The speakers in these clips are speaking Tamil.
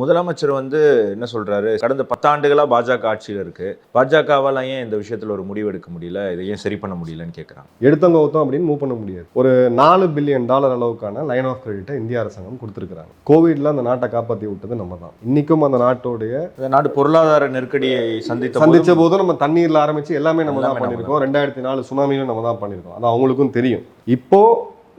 முதலமைச்சர் வந்து என்ன சொல்றாரு? கடந்த பத்தாண்டுகளா பாஜக ஆட்சியில் இருக்கு. பாஜகவால ஏன் இந்த விஷயத்துல ஒரு முடிவு எடுக்க முடியல? இதை ஏன் சரி பண்ண முடியலன்னு கேட்கறாங்க எடுத்தவங்க ஒருத்தம் அப்படின்னு மூவ் பண்ண முடியாது. ஒரு நாலு பில்லியன் டாலர் அளவுக்கான லைன் ஆஃப் கிரெடிட்டை இந்திய அரசாங்கம் கொடுத்துருக்காங்க கோவிட்ல அந்த நாட்டை காப்பாற்றி விட்டது நம்ம தான் இன்னைக்கும் அந்த நாட்டோடைய இந்த நாடு பொருளாதார நெருக்கடியை சந்தித்த சந்திச்ச போதும் நம்ம தண்ணீர்ல ஆரம்பிச்சு எல்லாமே நம்ம தான் பண்ணியிருக்கோம். ரெண்டாயிரத்தி நாலு சுனாமியும் நம்ம தான் பண்ணியிருக்கோம். அது அவங்களுக்கும் தெரியும். இப்போ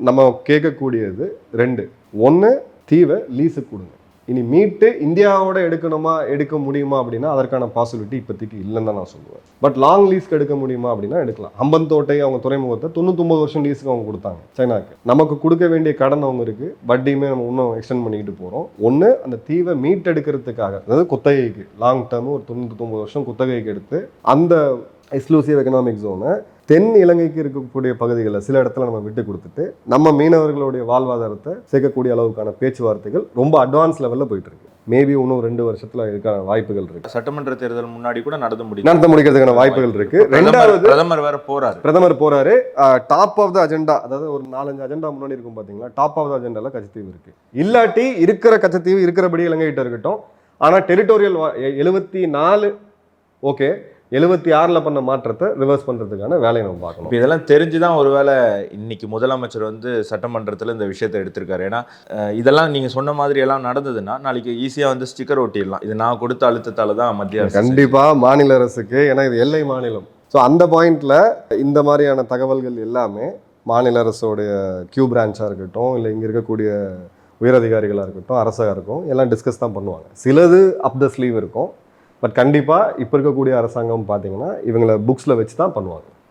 நம்ம கேட்கக்கூடியது ரெண்டு. ஒன்று தீவை லீஸுக்கு கொடுங்க. இனி மீட்டு இந்தியாவோட எடுக்கணுமா எடுக்க முடியுமா அப்படின்னா அதற்கான பாசிபிலிட்டி இப்போதைக்கு இல்லைன்னு தான் நான் சொல்லுவேன். பட் லாங் லீஸ்க்கு எடுக்க முடியுமா அப்படின்னா எடுக்கலாம். அம்பந்தோட்டை அவங்க துறைமுகத்தை தொண்ணூத்தொம்பது வருஷம் லீஸுக்கு அவங்க கொடுத்தாங்க சைனாக்கு. நமக்கு கொடுக்க வேண்டிய கடன் அவங்க இருக்கு வட்டியுமே நம்ம இன்னும் எக்ஸ்டெண்ட் பண்ணிக்கிட்டு போகிறோம் ஒன்று அந்த தீவை மீட்டெடுக்கிறதுக்காக அதாவது குத்தகைக்கு லாங் டேர்ம் ஒரு தொண்ணூத்தொம்பது வருஷம் குத்தகைக்கு எடுத்து அந்த எக்ஸ்க்ளூசிவ் எக்கனாமிக் ஜோனை தென் இலங்கைக்கு இருக்கக்கூடிய பகுதிகளில் சில இடத்துல நம்ம விட்டு கொடுத்துட்டு நம்ம மீனவர்களுடைய வாழ்வாதாரத்தை சேர்க்கக்கூடிய அளவுக்கான பேச்சுவார்த்தைகள் ரொம்ப அட்வான்ஸ் லெவலில் போயிட்டு இருக்கு மேபி இன்னும் ரெண்டு வருஷத்துல இதுக்கான வாய்ப்புகள் இருக்கு. சட்டமன்ற தேர்தல் முன்னாடி கூட நடந்து முடியும் நடத்த முடிக்கிறதுக்கான வாய்ப்புகள் இருக்கு. ரெண்டாவது பிரதமர் வேற போறாரு. பிரதமர் போறாரு. டாப் ஆஃப் த அஜெண்டா அதாவது ஒரு நாலஞ்சு அஜெண்டா முன்னாடி இருக்கும் பாத்தீங்களா? டாப் ஆஃப் த அஜெண்டால கச்சத்தீவு இருக்கு. இல்லாட்டி இருக்கிற கச்சத்தீவு இருக்கிறபடி இலங்கைகிட்ட இருக்கட்டும். ஆனா டெரிட்டோரியல் எழுபத்தி நாலு ஓகே எழுபத்தி ஆறில் பண்ண மாற்றத்தை ரிவர்ஸ் பண்றதுக்கான வேலையை நம்ம பார்க்கணும். இதெல்லாம் தெரிஞ்சுதான் ஒருவேளை இன்னைக்கு முதலமைச்சர் வந்து சட்டமன்றத்தில் இந்த விஷயத்தை எடுத்திருக்காரு. ஏன்னா இதெல்லாம் நீங்க சொன்ன மாதிரி எல்லாம் நடந்ததுன்னா நாளைக்கு ஈஸியா வந்து ஸ்டிக்கர் ஒட்டிடலாம். இது நான் கொடுத்த அழுத்தத்தால தான் மத்திய அரசு கண்டிப்பா மாநில அரசுக்கு ஏன்னா இது எல்லை மாநிலம். ஸோ அந்த பாயிண்ட்ல இந்த மாதிரியான தகவல்கள் எல்லாமே மாநில அரசோடைய கியூ பிரான்ச்சாக இருக்கட்டும் இல்லை இங்கே இருக்கக்கூடிய உயரதிகாரிகளாக இருக்கட்டும் அரசாக இருக்கும் எல்லாம் டிஸ்கஸ் தான் பண்ணுவாங்க. சிலது அப் த ஸ்லீவ் இருக்கும். பட் கண்டிப்பாக இப்போ இருக்கக்கூடிய அரசாங்கம் பார்த்தீங்கன்னா இவங்களை புக்ஸில் வச்சு தான் பண்ணுவாங்க.